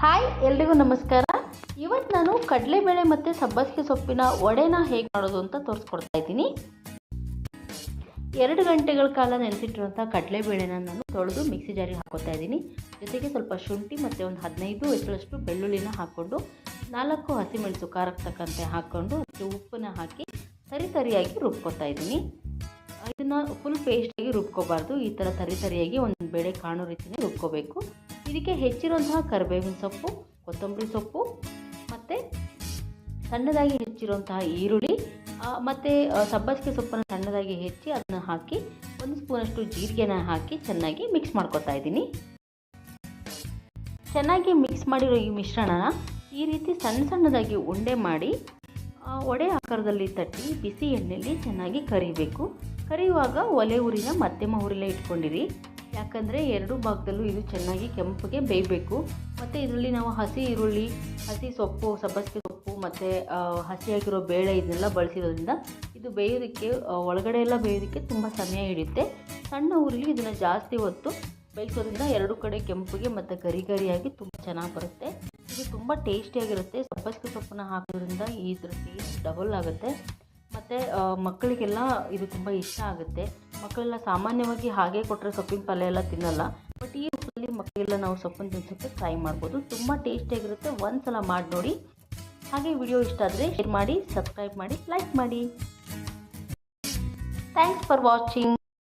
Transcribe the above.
Hi, ಎಲ್ರಿಗೂ ನಮಸ್ಕಾರ. ಇವತ್ತು ನಾನು ಕಡಲೆಬೇಳೆ ಮತ್ತು ಸಬ್ಬಸಿಗೆ ಸೊಪ್ಪಿನ ವಡೆನ ಹೇಗೆ ಮಾಡೋದು ಅಂತ ತೋರಿಸ್ಕೊಡ್ತಾ ಇದ್ದೀನಿ. ಎರಡು ಗಂಟೆಗಳ ಕಾಲ ನೆನೆಸಿಟ್ಟಿರುವಂಥ ಕಡಲೆಬೇಳೆನ ನಾನು ತೊಳೆದು ಮಿಕ್ಸಿ ಜಾರಿಗೆ ಹಾಕೋತಾ ಇದ್ದೀನಿ. ಜೊತೆಗೆ ಸ್ವಲ್ಪ ಶುಂಠಿ ಮತ್ತು ಒಂದು ಹದಿನೈದು ಎಸಳಷ್ಟು ಬೆಳ್ಳುಳ್ಳಿನ ಹಾಕ್ಕೊಂಡು, ನಾಲ್ಕು ಹಸಿಮೆಣಸು ಖಾರಕ್ಕೆ ತಕ್ಕಂತೆ ಹಾಕ್ಕೊಂಡು ಅದಕ್ಕೆ ಉಪ್ಪನ್ನ ಹಾಕಿ ಸರಿ ಸರಿಯಾಗಿ ರುಬ್ಕೊತಾ ಇದ್ದೀನಿ. ಇದನ್ನು ಫುಲ್ ಪೇಸ್ಟಾಗಿ ರುಬ್ಕೋಬಾರ್ದು. ಈ ಥರ ತರಿ ತರಿಯಾಗಿ ಒಂದು ಬೇಳೆ ಕಾಣೋ ರೀತಿಯೇ ರುಬ್ಕೋಬೇಕು. ಇದಕ್ಕೆ ಹೆಚ್ಚಿರುವಂತಹ ಕರಿಬೇವಿನ ಸೊಪ್ಪು, ಕೊತ್ತಂಬರಿ ಸೊಪ್ಪು, ಮತ್ತು ಸಣ್ಣದಾಗಿ ಹೆಚ್ಚಿರುವಂತಹ ಈರುಳ್ಳಿ ಮತ್ತು ಸಬ್ಬಸಿಗೆ ಸೊಪ್ಪನ್ನು ಸಣ್ಣದಾಗಿ ಹೆಚ್ಚಿ ಅದನ್ನು ಹಾಕಿ ಒಂದು ಸ್ಪೂನಷ್ಟು ಜೀರಿಗೆನ ಹಾಕಿ ಚೆನ್ನಾಗಿ ಮಿಕ್ಸ್ ಮಾಡ್ಕೊತಾ ಇದ್ದೀನಿ. ಚೆನ್ನಾಗಿ ಮಿಕ್ಸ್ ಮಾಡಿರೋ ಈ ಮಿಶ್ರಣನ ಈ ರೀತಿ ಸಣ್ಣ ಸಣ್ಣದಾಗಿ ಉಂಡೆ ಮಾಡಿ ಒಡೆ ಆಕಾರದಲ್ಲಿ ತಟ್ಟಿ ಬಿಸಿ ಎಣ್ಣೆಯಲ್ಲಿ ಚೆನ್ನಾಗಿ ಕರಿಬೇಕು. ಕರಿಯುವಾಗ ಒಲೆ ಊರಿನ ಮಧ್ಯಮ ಉರಿಲೇ ಇಟ್ಕೊಂಡಿರಿ. ಯಾಕಂದರೆ ಎರಡು ಭಾಗದಲ್ಲೂ ಇದು ಚೆನ್ನಾಗಿ ಕೆಂಪಗೆ ಬೇಯಬೇಕು. ಮತ್ತು ಇದರಲ್ಲಿ ನಾವು ಹಸಿ ಈರುಳ್ಳಿ, ಹಸಿ ಸೊಪ್ಪು, ಸಬ್ಬಸಿಗೆ ಸೊಪ್ಪು, ಮತ್ತು ಹಸಿಯಾಗಿರೋ ಬೇಳೆ ಇದನ್ನೆಲ್ಲ ಬಳಸಿರೋದ್ರಿಂದ ಇದು ಬೇಯೋದಕ್ಕೆ ಒಳಗಡೆ ಎಲ್ಲ ಬೇಯೋದಕ್ಕೆ ತುಂಬ ಸಮಯ ಹಿಡಿಯುತ್ತೆ. ಸಣ್ಣ ಊರಲ್ಲಿ ಇದನ್ನು ಜಾಸ್ತಿ ಹೊತ್ತು ಬೇಯಿಸೋದ್ರಿಂದ ಎರಡು ಕಡೆ ಕೆಂಪಿಗೆ ಮತ್ತು ಗರಿ ಗರಿಯಾಗಿ ತುಂಬ ಚೆನ್ನಾಗಿ ಬರುತ್ತೆ. ಇದು ತುಂಬ ಟೇಸ್ಟಿಯಾಗಿರುತ್ತೆ. ಸಬ್ಬಸಿಗೆ ಸೊಪ್ಪನ್ನ ಹಾಕೋದ್ರಿಂದ ಇದ್ರ ಟೇಸ್ಟ್ ಡಬಲ್ ಆಗುತ್ತೆ. ಮತ್ತು ಮಕ್ಕಳಿಗೆಲ್ಲ ಇದು ತುಂಬ ಇಷ್ಟ ಆಗುತ್ತೆ. ಮಕ್ಕಳೆಲ್ಲ ಸಾಮಾನ್ಯವಾಗಿ ಹಾಗೆ ಕೊಟ್ಟರೆ ಸೊಪ್ಪಿನ ಪಲ್ಯ ಎಲ್ಲ ತಿನ್ನಲ್ಲ. ಬಟ್ ಈ ರೂಪದಲ್ಲಿ ಮಕ್ಕಳೆಲ್ಲ ನಾವು ಸೊಪ್ಪನ್ನು ತಿನ್ಸೋಕ್ಕೆ ಟ್ರೈ ಮಾಡ್ಬೋದು. ತುಂಬ ಟೇಸ್ಟಿಯಾಗಿರುತ್ತೆ ಒಂದು ಸಲ ಮಾಡಿ ನೋಡಿ. ಹಾಗೆ ವಿಡಿಯೋ ಇಷ್ಟ ಆದರೆ ಶೇರ್ ಮಾಡಿ ಸಬ್ಸ್ಕ್ರೈಬ್ ಮಾಡಿ ಲೈಕ್ ಮಾಡಿ. Thanks for watching